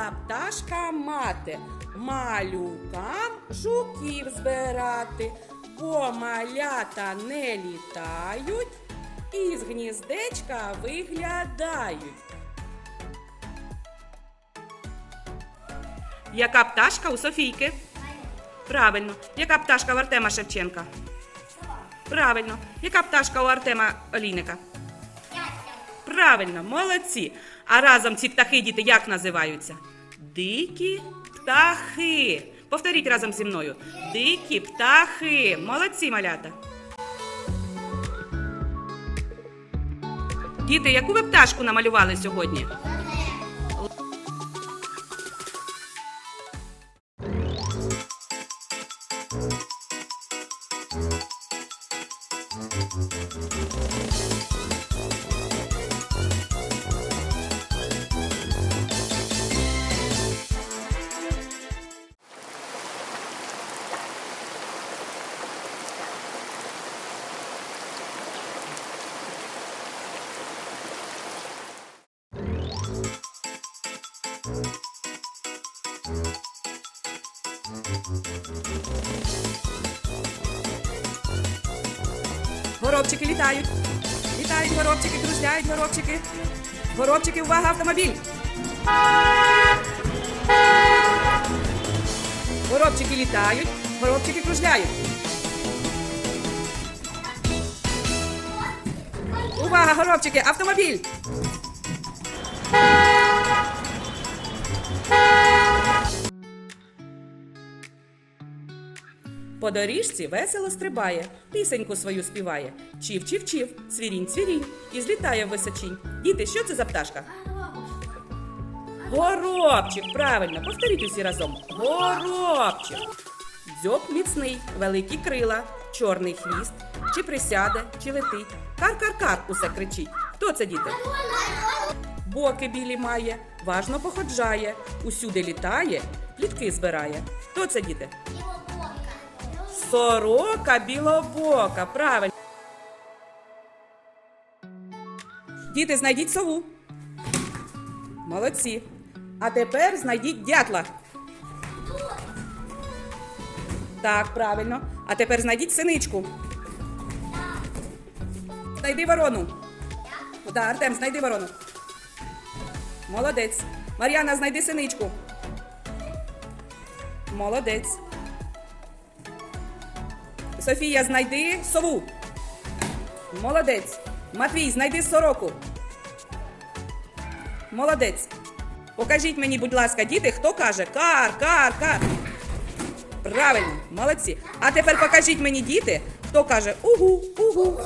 Веліла пташка мати малюкам жуків збирати, бо малята не літають і з гніздечка виглядають. Яка пташка у Софійки? Правильно. Яка пташка у Артема Шевченка? Правильно. Яка пташка у Артема Олійника? Правильно, молодці. А разом ці птахи, діти, як називаються? Дикі птахи. Повторіть разом зі мною. Дикі птахи. Молодці, малята. Діти, яку ви пташку намалювали сьогодні? Горобчики літають. Літають горобчики, кружляють горобчики. Горобчики, увага, автомобіль. Горобчики літають, горобчики кружляють. Увага, горобчики, автомобіль. По доріжці весело стрибає, пісеньку свою співає. Чів, чів, чів, цвірінь, цвірінь, і злітає в височінь. Діти, що це за пташка? Горобчик, правильно, повторіть усі разом. Горобчик. Дзьоб міцний, великі крила, чорний хвіст, чи присяде, чи летить. Кар-кар-кар усе кричить. Хто це діти? Боки білі має, важно походжає, усюди літає, плітки збирає. Хто це діти? Сорока білобока, правильно. Діти, знайдіть сову. Молодці. А тепер знайдіть дятла. Так, правильно. А тепер знайдіть синичку. Знайди ворону. Да, Артем, знайди ворону. Молодець. Мар'яна, знайди синичку. Молодець. Софія, знайди сову. Молодець. Матвій, знайди сороку. Молодець. Покажіть мені, будь ласка, діти, хто каже кар, кар, кар. Правильно, молодці. А тепер покажіть мені, діти, хто каже угу, угу.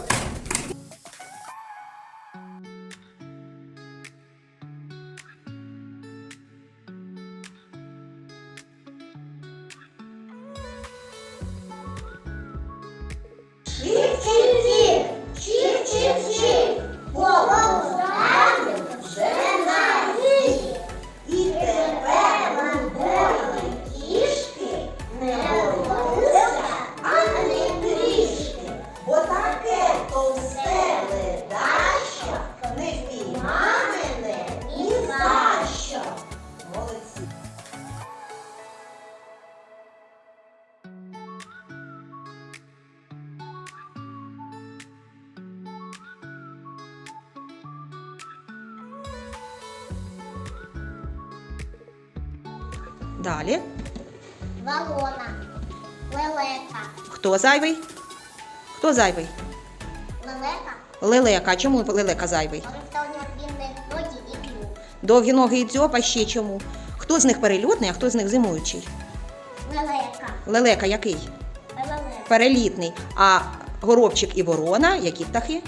Далі. Валона, лелека, Хто зайвий? Хто зайвий? лелека, Лелека. А чому лелека зайвий? орнітологічні ноги і клюв. Довгі ноги і дзьоб, а ще чому? Хто з них перельотний, а хто з них зимуючий? Лелека, Лелека який? лелека, Перелітний. А горобчик і ворона, які птахи?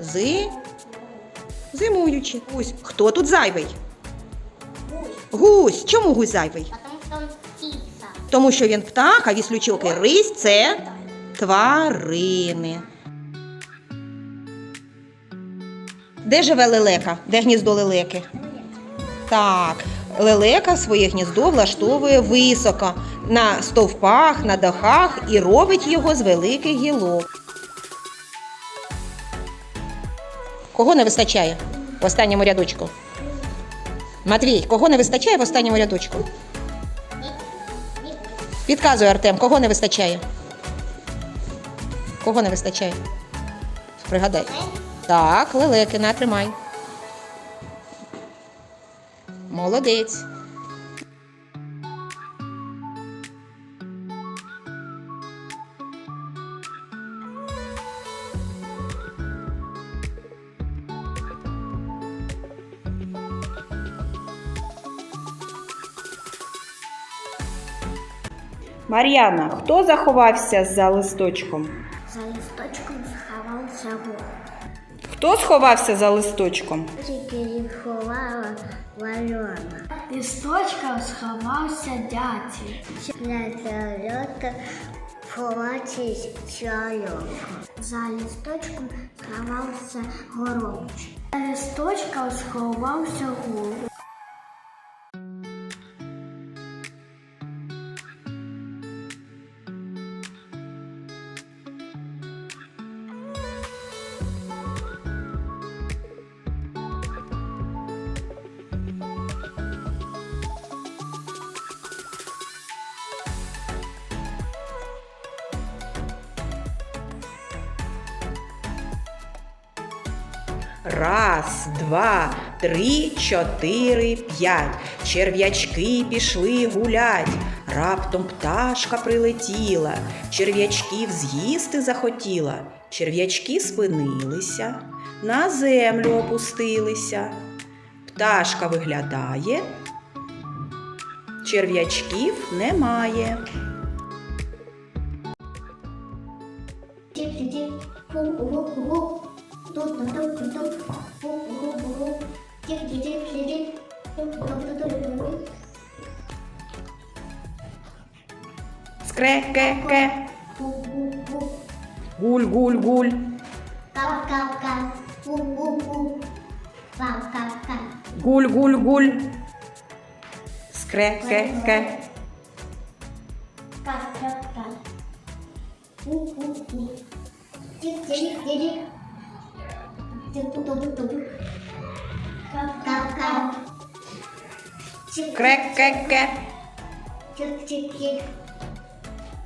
Зи... Зимуючі. Гусь. Хто тут зайвий? гусь, Гусь. Чому гусь зайвий? Он. Тому що він птах, а віслючок і рись це тварини. Де живе лелека? Де гніздо лелеки? Так, лелека своє гніздо влаштовує високо на стовпах, на дахах і робить його з великих гілок. Кого не вистачає в останньому рядочку? Матвій, кого не вистачає в останньому рядочку? Підказуй, Артем, кого не вистачає? Кого не вистачає? Пригадай. Так, лелеки, натримай. Молодець. Мар'яна, хто заховався за листочком? За листочком сховався вовк. Хто сховався за листочком? Тільки ховала варена. Лісточка сховався льота ховатись чайок. За листочком сховався горобчик. Лісточка сховався гул. Раз, два, три, чотири, п'ять. Черв'ячки пішли гулять. Раптом пташка прилетіла, черв'ячків з'їсти захотіла. Черв'ячки спинилися, на землю опустилися. Пташка виглядає, черв'ячків немає. Пу-пу-пу-пу, тік-тік-тік-тік, туп-туп-туп-туп. Скре-ке-ке, гуль-гуль-гуль. кав-кав-кав, пу-пу-пу, кав-кав-кав. Гуль-гуль-гуль. Скре-ке-ке. Кав-кав-кав. Пу-пу-пу. Тік-тік-тік. Тік-туп-туп-туп. Кав-кав-кав. Кре-ке-ке. Тік-тік-тік.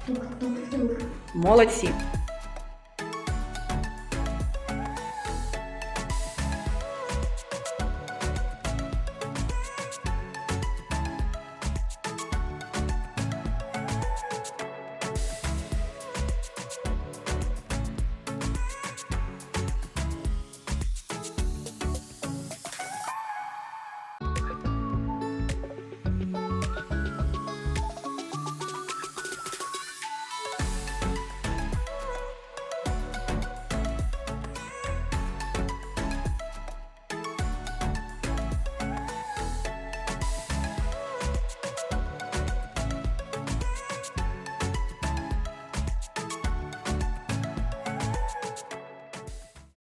Тук-тук-тук. Молодці.